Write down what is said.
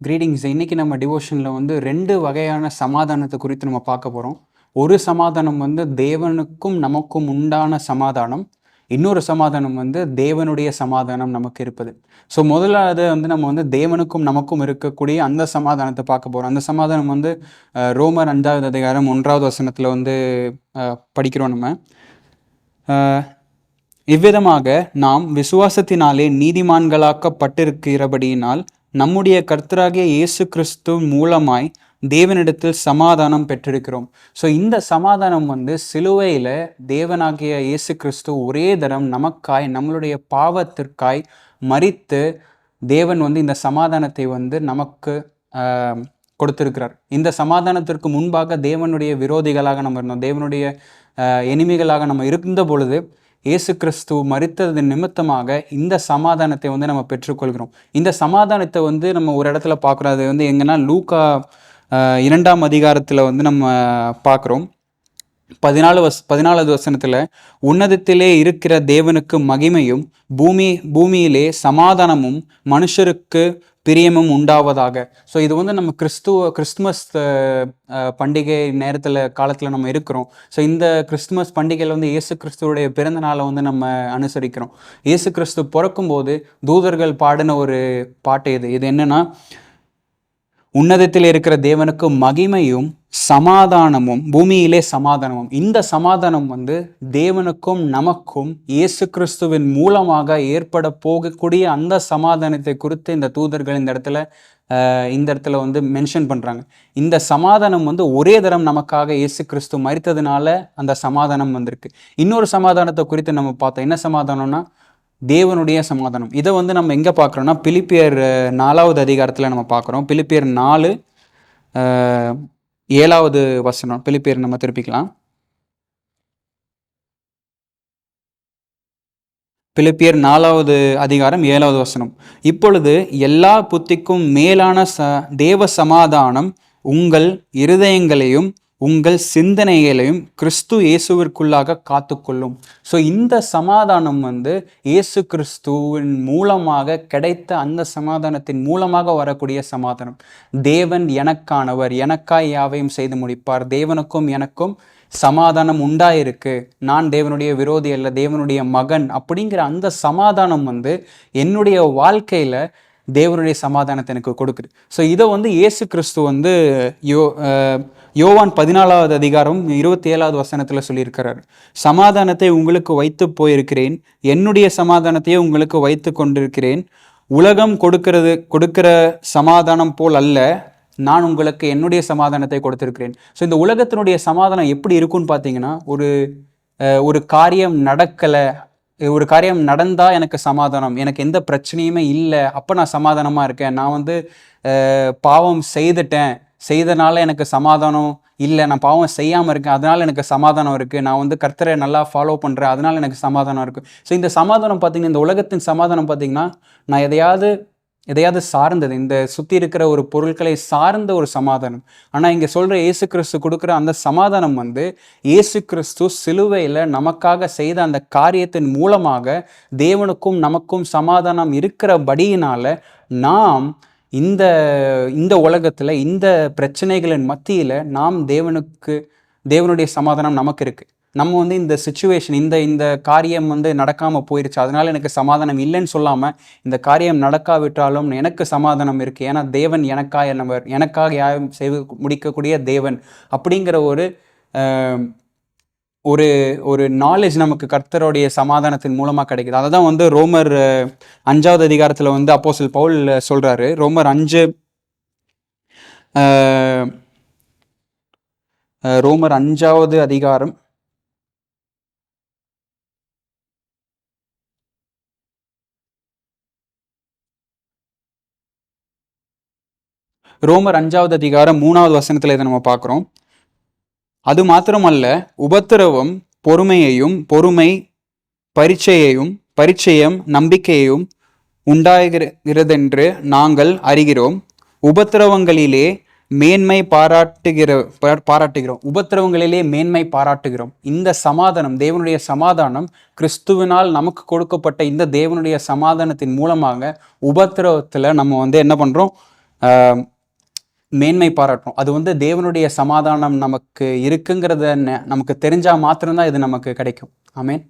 Greetings இன்னைக்கு நம்ம டிவோஷனில் வந்து ரெண்டு வகையான சமாதானத்தை குறித்து நம்ம பார்க்க போகிறோம் ஒரு சமாதானம் வந்து தேவனுக்கும் நமக்கும் உண்டான சமாதானம். இன்னொரு சமாதானம் வந்து தேவனுடைய சமாதானம் நமக்கு இருப்பது. ஸோ முதலாவது வந்து நம்ம வந்து தேவனுக்கும் நமக்கும் இருக்கக்கூடிய அந்த சமாதானத்தை பார்க்க போகிறோம் அந்த சமாதானம் வந்து ரோமர் அஞ்சாவது அதிகாரம் ஒன்றாவது வசனத்தில் வந்து படிக்கிறோம் நம்ம. இவ்விதமாக நாம் விசுவாசத்தினாலே நீதிமான்களாக்கப்பட்டிருக்கிறபடியினால் நம்முடைய கர்த்தராகிய இயேசு கிறிஸ்து மூலமாய் தேவனிடத்தில் சமாதானம் பெற்றிருக்கிறோம். ஸோ இந்த சமாதானம் வந்து சிலுவையில் தேவனாகிய இயேசு கிறிஸ்து ஒரே தரம் நமக்காய் நம்மளுடைய பாவத்திற்காய் மறித்து தேவன் வந்து இந்த சமாதானத்தை வந்து நமக்கு கொடுத்திருக்கிறார். இந்த சமாதானத்திற்கு முன்பாக தேவனுடைய விரோதிகளாக நம்ம இருந்தோம். தேவனுடைய எனிமிகளாக நம்ம இருந்த பொழுது இயேசு கிறிஸ்து மரித்தது நிமித்தமாக இந்த சமாதானத்தை வந்து நம்ம பெற்றுக்கொள்கிறோம். இந்த சமாதானத்தை வந்து நம்ம ஒரு இடத்துல பார்க்குறோம். அது வந்து எங்கன்னா லூக்கா இரண்டாம் அதிகாரத்தில் வந்து நம்ம பார்க்குறோம். பதினாலு வஸ் பதினாலாவது வசனத்தில் உன்னதத்திலே இருக்கிற தேவனுக்கு மகிமையும் பூமி பூமியிலே சமாதானமும் மனுஷருக்கு பிரியமும் உண்டாவதாக. ஸோ இது வந்து நம்ம கிறிஸ்துவ கிறிஸ்துமஸ் பண்டிகை நேரத்தில் காலத்தில் நம்ம இருக்கிறோம். ஸோ இந்த கிறிஸ்துமஸ் பண்டிகையில் வந்து இயேசு கிறிஸ்துவோடைய பிறந்த நாளை வந்து நம்ம அனுசரிக்கிறோம். இயேசு கிறிஸ்து பிறக்கும்போது தூதர்கள் பாடின ஒரு பாட்டு இது. இது என்னென்னா உன்னதத்தில் இருக்கிற தேவனுக்கு மகிமையும் சமாதானமும் பூமியிலே சமாதானமும். இந்த சமாதானம் வந்து தேவனுக்கும் நமக்கும் இயேசு கிறிஸ்துவின் மூலமாக ஏற்பட போகக்கூடிய அந்த சமாதானத்தை குறித்து இந்த தூதர்கள் இந்த இடத்துல இந்த இடத்துல வந்து மென்ஷன் பண்ணுறாங்க இந்த சமாதானம் வந்து ஒரே தரம் நமக்காக இயேசு கிறிஸ்து மறித்ததுனால அந்த சமாதானம் வந்திருக்கு. இன்னொரு சமாதானத்தை குறித்து நம்ம பார்த்தோம். என்ன சமாதானம்னா தேவனுடைய சமாதானம். இதை வந்து நம்ம எங்கே பார்க்குறோன்னா பிலிப்பியர் நாலாவது அதிகாரத்தில் நம்ம பார்க்குறோம். பிலிப்பியர் நாலு ஏழாவது வசனம். பிலிப்பியர் நம்ம திருப்பிக்கலாம். பிலிப்பியர் நாலாவது அதிகாரம் ஏழாவது வசனம். இப்பொழுது எல்லா புத்திக்கும் மேலான ச தேவ சமாதானம் உங்கள் இருதயங்களையும் உங்கள் சிந்தனைகளையும் கிறிஸ்து இயேசுவிற்குள்ளாக காத்துக்கொள்ளும். ஸோ இந்த சமாதானம் வந்து இயேசு கிறிஸ்துவின் மூலமாக கிடைத்த அந்த சமாதானத்தின் மூலமாக வரக்கூடிய சமாதானம். தேவன் எனக்கானவர் எனக்காய் யாவையும் செய்து முடிப்பார். தேவனுக்கும் எனக்கும் சமாதானம் உண்டாயிருக்கு. நான் தேவனுடைய விரோதி அல்ல தேவனுடைய மகன் அப்படிங்கிற அந்த சமாதானம் வந்து என்னுடைய வாழ்க்கையில் தேவனுடைய சமாதானத்தை எனக்கு கொடுக்குது. ஸோ இதை வந்து இயேசு கிறிஸ்து வந்து யோ யோவான் பதினாலாவது அதிகாரம் இருபத்தி ஏழாவது வசனத்தில் சொல்லியிருக்கிறார் சமாதானத்தை உங்களுக்கு வைத்து போயிருக்கிறேன் என்னுடைய சமாதானத்தையே உங்களுக்கு வைத்து கொண்டிருக்கிறேன். உலகம் கொடுக்கிறது கொடுக்கிற சமாதானம் போல் அல்ல நான் உங்களுக்கு என்னுடைய சமாதானத்தை கொடுத்திருக்கிறேன். ஸோ இந்த உலகத்தினுடைய சமாதானம் எப்படி இருக்கும்னு பார்த்தீங்கன்னா ஒரு ஒரு காரியம் நடக்கலை ஒரு காரியம் நடந்தால் எனக்கு சமாதானம் எனக்கு எந்த பிரச்சனையுமே இல்லை அப்போ நான் சமாதானமாக இருக்கேன் நான் வந்து பாவம் செய்துட்டேன் செய்தனால எனக்கு சமாதானம் இல்லை நான் பாவம் செய்யாமல் இருக்கேன் அதனால் எனக்கு சமாதானம் இருக்குது நான் வந்து கர்த்தரை நல்லா ஃபாலோ பண்ணுறேன் அதனால் எனக்கு சமாதானம் இருக்குது ஸோ இந்த சமாதானம் பார்த்தீங்கன்னா இந்த உலகத்தின் சமாதானம் பார்த்தீங்கன்னா நான் எதையாவது எதையாவது சார்ந்தது இந்த சுற்றி இருக்கிற ஒரு பொருட்களை சார்ந்த ஒரு சமாதானம். ஆனால் இங்கே சொல்கிற இயேசு கிறிஸ்து கொடுக்குற அந்த சமாதானம் வந்து இயேசு கிறிஸ்து சிலுவையில் நமக்காக செய்த அந்த காரியத்தின் மூலமாக தேவனுக்கும் நமக்கும் சமாதானம் இருக்கிறபடியினால நாம் இந்த இந்த உலகத்தில் இந்த பிரச்சனைகளின் மத்தியில் நாம் தேவனுக்கு தேவனுடைய சமாதானம் நமக்கு இருக்குது நம்ம வந்து இந்த சுச்சுவேஷன் இந்த இந்த காரியம் வந்து நடக்காமல் போயிடுச்சு அதனால் எனக்கு சமாதானம் இல்லைன்னு சொல்லாமல் இந்த காரியம் நடக்காவிட்டாலும் எனக்கு சமாதானம் இருக்குது ஏன்னா தேவன் எனக்காக நம்ம எனக்காக யாரும் செய்து முடிக்கக்கூடிய தேவன் அப்படிங்கிற ஒரு ஒரு ஒரு நாலேஜ் நமக்கு கர்த்தருடைய சமாதானத்தின் மூலமாக கிடைக்குது. அதை தான் வந்து ரோமர் அஞ்சாவது அதிகாரத்தில் வந்து அப்போசல் பவுல் சொல்கிறாரு ரோமர் அஞ்சு ரோமர் அஞ்சாவது அதிகாரம். ரோமர் அஞ்சாவது அதிகாரம் மூணாவது வசனத்தில் இதை நம்ம பார்க்குறோம். அது மாத்திரமல்ல உபத்திரவம் பொறுமையையும் பொறுமை பரீட்சையையும் பரிச்சயம் நம்பிக்கையையும் உண்டாகிறதென்று நாங்கள் அறிகிறோம். உபத்திரவங்களிலே மேன்மை பாராட்டுகிற பாராட்டுகிறோம். உபத்திரவங்களிலே மேன்மை பாராட்டுகிறோம். இந்த சமாதானம் தேவனுடைய சமாதானம் கிறிஸ்துவினால் நமக்கு கொடுக்கப்பட்ட இந்த தேவனுடைய சமாதானத்தின் மூலமாக உபத்திரவத்தில் நம்ம வந்து என்ன பண்ணுறோம் மேன்மை பாராட்டும் அது வந்து தேவனுடைய சமாதானம் நமக்கு இருக்குங்கிறத நமக்கு தெரிஞ்சால் மாத்திரம்தான் இது நமக்கு கிடைக்கும். ஆமேன்.